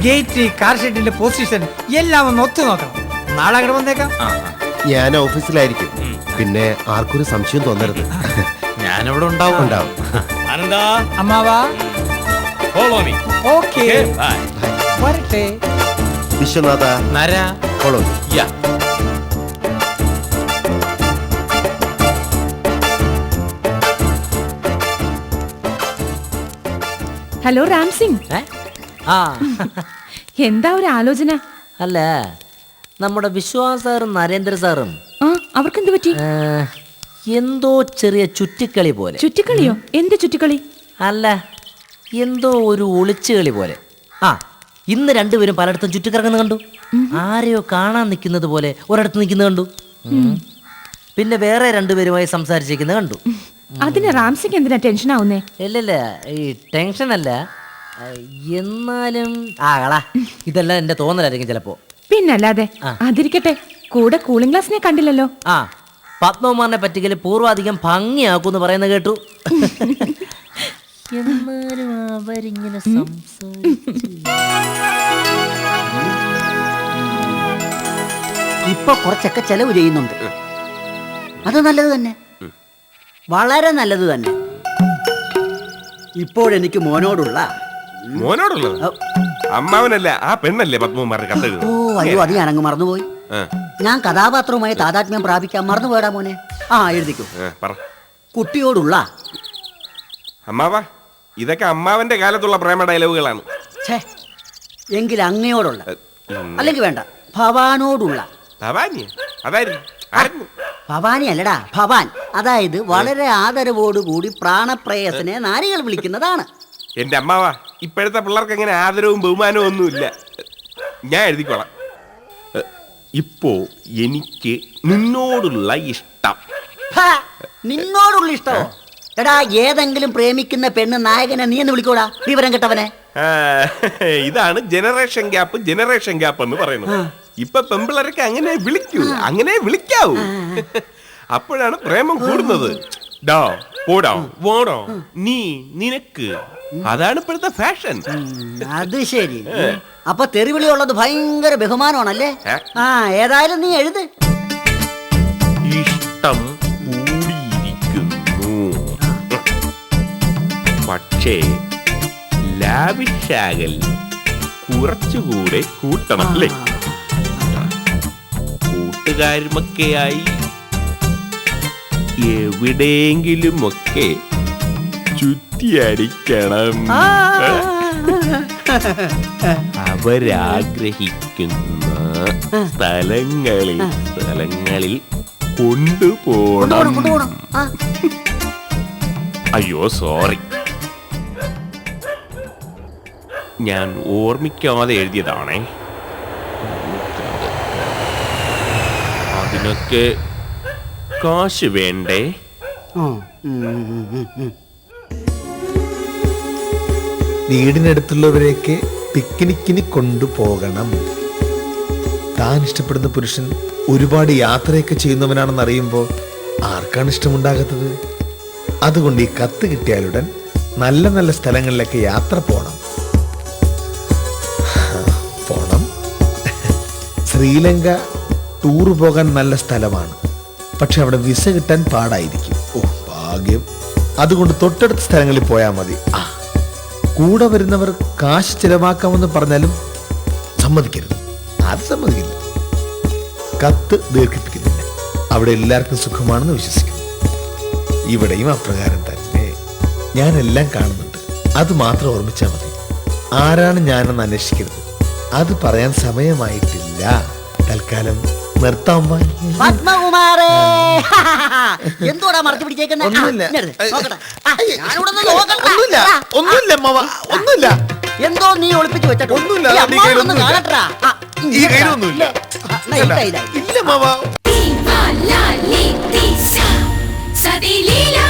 Gate car ഷെഡിന്റെ position എല്ലാം ഒന്ന് ഒത്തു നോക്കണം. നാളെ അങ്ങോട്ട് വന്നേക്കാം. ഞാൻ ഓഫീസിലായിരിക്കും. പിന്നെ ആർക്കൊരു സംശയം തോന്നരുത്. ഞാനിവിടെ ഉണ്ടാവും. ഉണ്ടാവും. ആനന്ദ അമ്മാവാ. ഫോളോ മീ ഓക്കെ ബൈ വരട്ടെ. വിശ്വനാഥ. നര. ഫോളോ യാ ഹലോ രാം സിംഗ് ഏ? ആ. എന്താ ഒരു ആലോചന? അല്ല നമ്മുടെ വിശ്വാസ് സാറും നരേന്ദ്ര സാറും ആ അവർക്കെന്ത് പറ്റി? ഏ, എന്തോ ചെറിയ ചുറ്റിക്കളി പോലെ. ചുറ്റിക്കളിയോ? എന്ത് ചുറ്റിക്കളി? അല്ല എന്തോ ഒരു ഒളിച്ചുകളി പോലെ. ആ ഇന്ന് രണ്ടുപേരും പലയിടത്തും ചുറ്റിക്കറങ്ങുന്ന കണ്ടു. ആരെയോ കാണാൻ നിൽക്കുന്നത് പോലെ ഒരിടത്ത് നിൽക്കുന്നത് കണ്ടു. ഉം. പിന്നെ വേറെ രണ്ടുപേരുമായി സംസാരിച്ചിരിക്കുന്നത് കണ്ടു. അതിന് റാംസിക്ക് എന്തിനാ ടെൻഷൻ ആവുന്നേ ഇല്ലല്ല ഈ ടെൻഷൻ അല്ല എന്നാലും ആ കളാ. ഇതെല്ലാം എന്റെ തോന്നലായിരിക്കും ചിലപ്പോ. പിന്നല്ലാതെ അതിരിക്കട്ടെ കൂടെ കൂളിംഗ് ഗ്ലാസിനെ കണ്ടില്ലല്ലോ. ആ പത്മകുമാറിനെ പറ്റിക്കൽ പൂർവാധികം ഭംഗിയാക്കൂന്ന് പറയുന്ന കേട്ടു. എന്നാലും അവരിങ്ങനെ ഇപ്പൊ കുറച്ചൊക്കെ ചെലവ് ചെയ്യുന്നുണ്ട്. അത് നല്ലത് തന്നെ. വളരെ നല്ലത് തന്നെ. ഇപ്പോഴെനിക്ക് മോനോടുള്ള മോനോടുള്ളത്? അമ്മാവനല്ലേ ആ പെണ്ണല്ലേ പത്മകുമാറിന് ഓ കത്തെഴുതുന്നത് അയ്യോ അത് ഞാൻ അങ്ങ് മറന്നുപോയി. ആ, ഞാൻ കഥാപാത്രവുമായി താതാത്മ്യം പ്രാപിക്കാൻ മറന്നുപോയടാ മോനെ. ആ എഴുതിക്കോ. ആ, പറ. കുട്ടിയോടുള്ള. അമ്മാവ ഇതൊക്കെ അമ്മാവന്റെ കാലത്തുള്ള പ്രേമ ഡയലോഗുകളാണ്. ഛേ എങ്കിൽ അങ്ങയോടുള്ള. ഉം. അല്ലെങ്കിൽ വേണ്ട ഭവാനോടുള്ള. ഭവാനി അതായിരുന്നു. ആയിരുന്നു ഭവാനി അല്ലടാ ഭവാൻ. അതായത് വളരെ ആദരവോടുകൂടി പ്രാണപ്രേയസിനെ നാരികൾ വിളിക്കുന്നതാണ്. എന്റെ അമ്മാവ ഇപ്പോഴത്തെ പിള്ളേർക്ക് അങ്ങനെ ആദരവും ബഹുമാനവും ഒന്നുമില്ല. ഞാൻ എഴുതിക്കോളാം. ഇപ്പോ എനിക്ക് നിന്നോടുള്ള ഇഷ്ടം. ഹാ, നിന്നോടുള്ള ഇഷ്ടമോ? എടാ ഏതെങ്കിലും പ്രേമിക്കുന്ന പെണ്ണ് നായകനെ നീ എന്ന് വിളിക്കോടാ വിവരം കെട്ടവനെ. ആ, ഇതാണ് ജനറേഷൻ ഗ്യാപ്പ് ജനറേഷൻ ഗ്യാപ്പ് എന്ന് പറയുന്നത്. ഇപ്പൊ പെമ്പിളരൊക്കെ അങ്ങനെ വിളിക്കൂ അങ്ങനെ വിളിക്കാവൂ. അപ്പോഴാണ് പ്രേമം കൂടുന്നത്. ഡോ പോടാ വോടോ നീ നിനക്ക് അതാണ് ഇപ്പോഴത്തെ ഫാഷൻ അത് ശരി. അപ്പൊ തെറിവിളി ഉള്ളത് ഭയങ്കര ബഹുമാനമാണല്ലേ? ആ ഏതായാലും നീ എഴുത്. ഇഷ്ടം കൂടിയിരിക്കുന്നു. പക്ഷേ ലാവിഷാകൽ കുറച്ചുകൂടെ കൂട്ടണം അല്ലേ? കൂട്ടുകാരുമൊക്കെയായി എവിടെയെങ്കിലുമൊക്കെ ചുറ്റിയടിക്കണം അവരാഗ്രഹിക്കുന്ന സ്ഥലങ്ങളിൽ സ്ഥലങ്ങളിൽ കൊണ്ടുപോകണം അയ്യോ സോറി. ഞാൻ ഓർമ്മിക്കാതെ എഴുതിയതാണേ. അതിനൊക്കെ കാശ് വേണ്ടേ. വീടിനടുത്തുള്ളവരെയൊക്കെ പിക്നിക്കിന് കൊണ്ടുപോകണം. താൻ ഇഷ്ടപ്പെടുന്ന പുരുഷൻ ഒരുപാട് യാത്രയൊക്കെ ചെയ്യുന്നവനാണെന്ന് അറിയുമ്പോൾ ആർക്കാണ് ഇഷ്ടമുണ്ടാകാത്തത്? അതുകൊണ്ട് ഈ കത്ത് കിട്ടിയാലുടൻ നല്ല നല്ല സ്ഥലങ്ങളിലൊക്കെ യാത്ര പോകണം പോണം. ശ്രീലങ്ക ടൂർ പോകാൻ നല്ല സ്ഥലമാണ്. പക്ഷെ അവിടെ വിസ കിട്ടാൻ പാടായിരിക്കും. ഓ ഭാഗ്യം. അതുകൊണ്ട് തൊട്ടടുത്ത സ്ഥലങ്ങളിൽ പോയാൽ മതി. ആ. കൂടെ വരുന്നവർ കാശ് ചിലവാക്കാമെന്ന് പറഞ്ഞാലും സമ്മതിക്കരുത്. അത് സമ്മതിക്കില്ല. കത്ത് ദീർഘിപ്പിക്കുന്നില്ല. അവിടെ എല്ലാവർക്കും സുഖമാണെന്ന് വിശ്വസിക്കുന്നു. ഇവിടെയും അപ്രകാരം തന്നെ. ഞാൻ എല്ലാം കാണുന്നുണ്ട്. അത് മാത്രം ഓർമ്മിച്ചാൽ മതി. ആരാണ് ഞാനെന്ന് അന്വേഷിക്കരുത്. അത് പറയാൻ സമയമായിട്ടില്ല. തൽക്കാലം എന്തോടാ മറച്ചു പിടിച്ചേക്കുന്നത് ഒന്നുമില്ല. ഒന്നുമില്ല. ഒന്നുമില്ല അമ്മാവ, ഒന്നുമില്ല. എന്തോ നീ ഒളിപ്പിച്ചു വെച്ചിട്ടുണ്ട്. ഒന്നുമില്ല, ഈ. കാണട്ടെടാ. ആ, ഈ കയ്യിലൊന്നുമില്ല. ആ, എന്നാ ഇതാ, ഇതാ, ഇതാ. ഇല്ല മാവാ. Viva la Leticia, Sadilila.